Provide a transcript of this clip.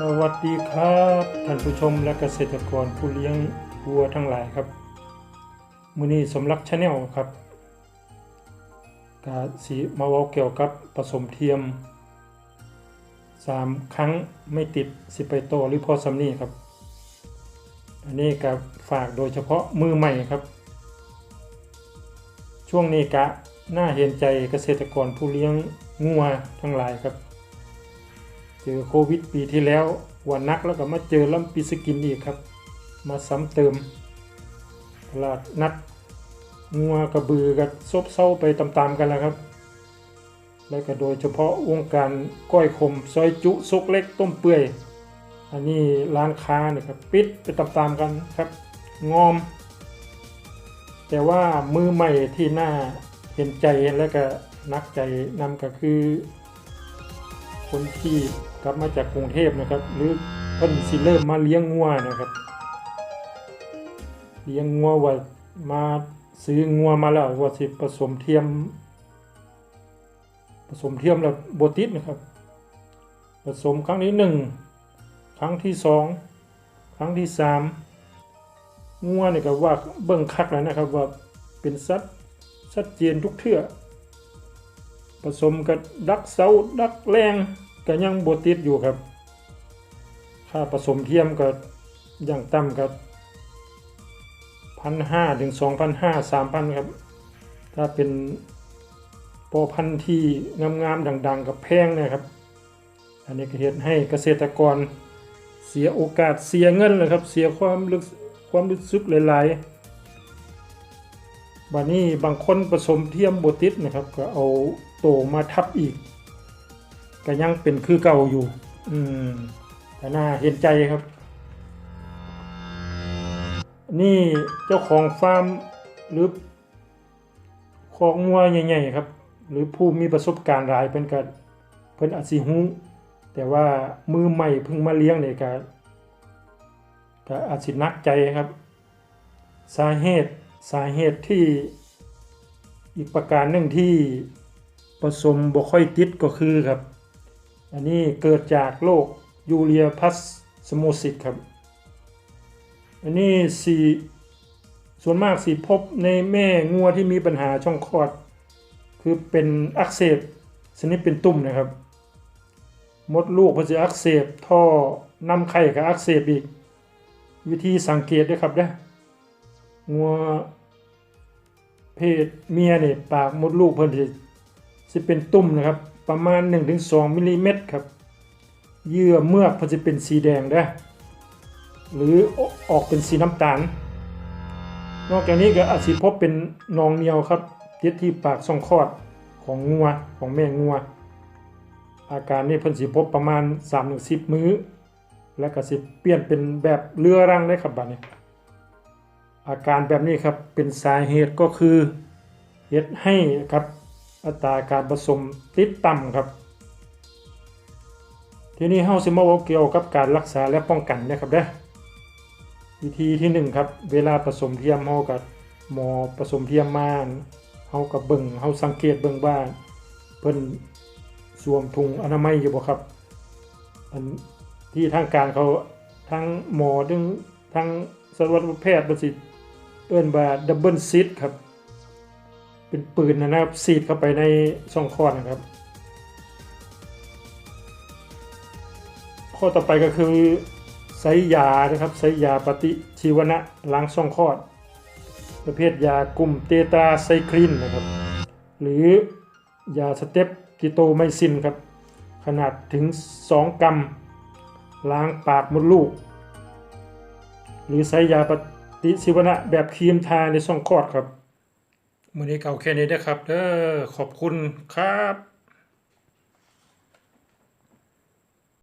สวัสดีครับท่านผู้ชมและเกษตรกรผู้เลี้ยงวัวทั้งหลายครับมือนี้สมรักชาแนลครับกาสีมาเวาเกี่ยวกับผสมเทียม 3 ครั้งไม่ติดสิไปโตหรือพอสำนีครับ อันนี้กับฝากโดยเฉพาะมือใหม่ครับ ช่วงนี้กะน่าเห็นใจเกษตรกรผู้เลี้ยงงัวทั้งหลายครับ เจอโควิดปีที่แล้ววันนักแล้วก็มาเจอลำปีสกินอีกครับ มาซ้ำเติมตลาดนัดงัวกระบือกับซบเซาไปตามๆกันแล้วครับ และก็โดยเฉพาะวงการก้อยขมซอยจุซกเล็กต้มเปื่อย อันนี้ร้านค้าเนี่ยครับปิดไปตามๆกันครับ งอม แต่ว่ามือใหม่ที่น่าเห็นใจและก็นักใจนำก็คือ คนที่กลับมาจากกรุงเทพนะครับ หรือเพิ่นสิเริ่มมาเลี้ยงงัวนะครับ เลี้ยงงัวว่ามาซื้องัวมาแล้วว่าสิผสมเทียม ผสมเทียมแล้วบติดนะครับ ผสมครั้งที่หนึ่งครั้งที่สองครั้งที่สามงัวนี่ก็ว่าเบิ่งคักแล้วนะครับว่าเป็นสัตว์ชัดเจนทุกเทื่อ ผสมกับดักเสาดักแรงก็ยังบติดอยู่ครับ ค่าผสมเทียมก็ยังต่ำกับพันห้าถึงสองพันห้าสามพันครับ ถ้าเป็นพอพันธุ์ที่งามๆดังๆ กับแพงเนะครับ อันนี้ก็เหตุให้เกษตรกรเสียโอกาสเสียเงินเลยครับ เสียความลึกความรู้สึกหลายๆ บานี้บางคนผสมเทียมบติดนะครับก็เอาโตมาทับอีก ก็ยังเป็นคือเก่าอยู่ อืมก็น่าเห็นใจครับ นี่เจ้าของฟาร์มหรือของงัวใหญ่ๆครับ หรือผู้มีประสบการณ์หลายเพิ่นก็เพิ่นอาจสิฮู้แต่ว่ามือใหม่เพิ่งมาเลี้ยงนี่ก็ก็อาจสินักใจครับ สาเหตุ สาเหตุที่อีกประการหนึ่งที่ผสมบ่ค่อยติดก็คือครับ อันนี้เกิดจากโรคยูเรียพัสสโมซิสครับ อันนี้สีส่วนมากสีพบในแม่งัวที่มีปัญหาช่องคลอด คือเป็นอักเสบชนิดเป็นตุ่มนะครับ มดลูกพอจะอักเสบท่อนำไข่กับอักเสบอีก วิธีสังเกตด้วยครับเด้อ งัวเพศเมียเนี่ยปากมดลูกเพิ่นสิสิเป็นตุ่มนะครับ ประมาณ 1-2มิลลิเมตรครับเยื่อเมือกเพิ่นสิเป็นสีแดงเด้หรือออกเป็นสีน้ำตาล นอกจากนี้ก็อาจสิพบเป็นนองเนียวครับติดที่ปากช่องคลอดของงัวของแม่งัว อาการนี้เพิ่นสิพบประมาณ3-10 มื้อ แล้วก็สิเปลี่ยนเป็นแบบเรื้อรังได้ครับบัดนี้ อาการแบบนี้ครับเป็นสาเหตุก็คือเฮ็ดให้ครับอัตราการผสมติดต่ำครับ ทีนี้เฮาสิมาเว้าเกี่ยวกับการรักษาและป้องกันนะครับเด้อวิธีที่หนึ่งครับ เวลาผสมเทียมเฮากับหมอผสมเทียมมานเฮากับเบิ่งเฮาสังเกตเบิ่งว่าเพิ่นสวมถุงอนามัยอยู่บ่ครับอันที่ทางการเขาทั้งหมอถึงทั้งสัตวแพทย์ประสิทธิ์ เอิ้นว่าดับเบิลซิดครับ เป็นปืนนะครับซีดเข้าไปในช่องคลอดนะครับ ข้อต่อไปก็คือใช้ยานะครับใช้ยาปฏิชีวนะล้างช่องคลอด ประเภทยากลุ่มเตตาไซคลินนะครับ หรือยาสเตปกิโตไมซินครับ ขนาดถึง 2 กรัม ล้างปากมดลูก หรือใช้ยาปฏิ ติชิวนะแบบครีมทาในช่องคลอดครับ มือนี้เก่าแค่นี้นะครับเด้อขอบคุณครับ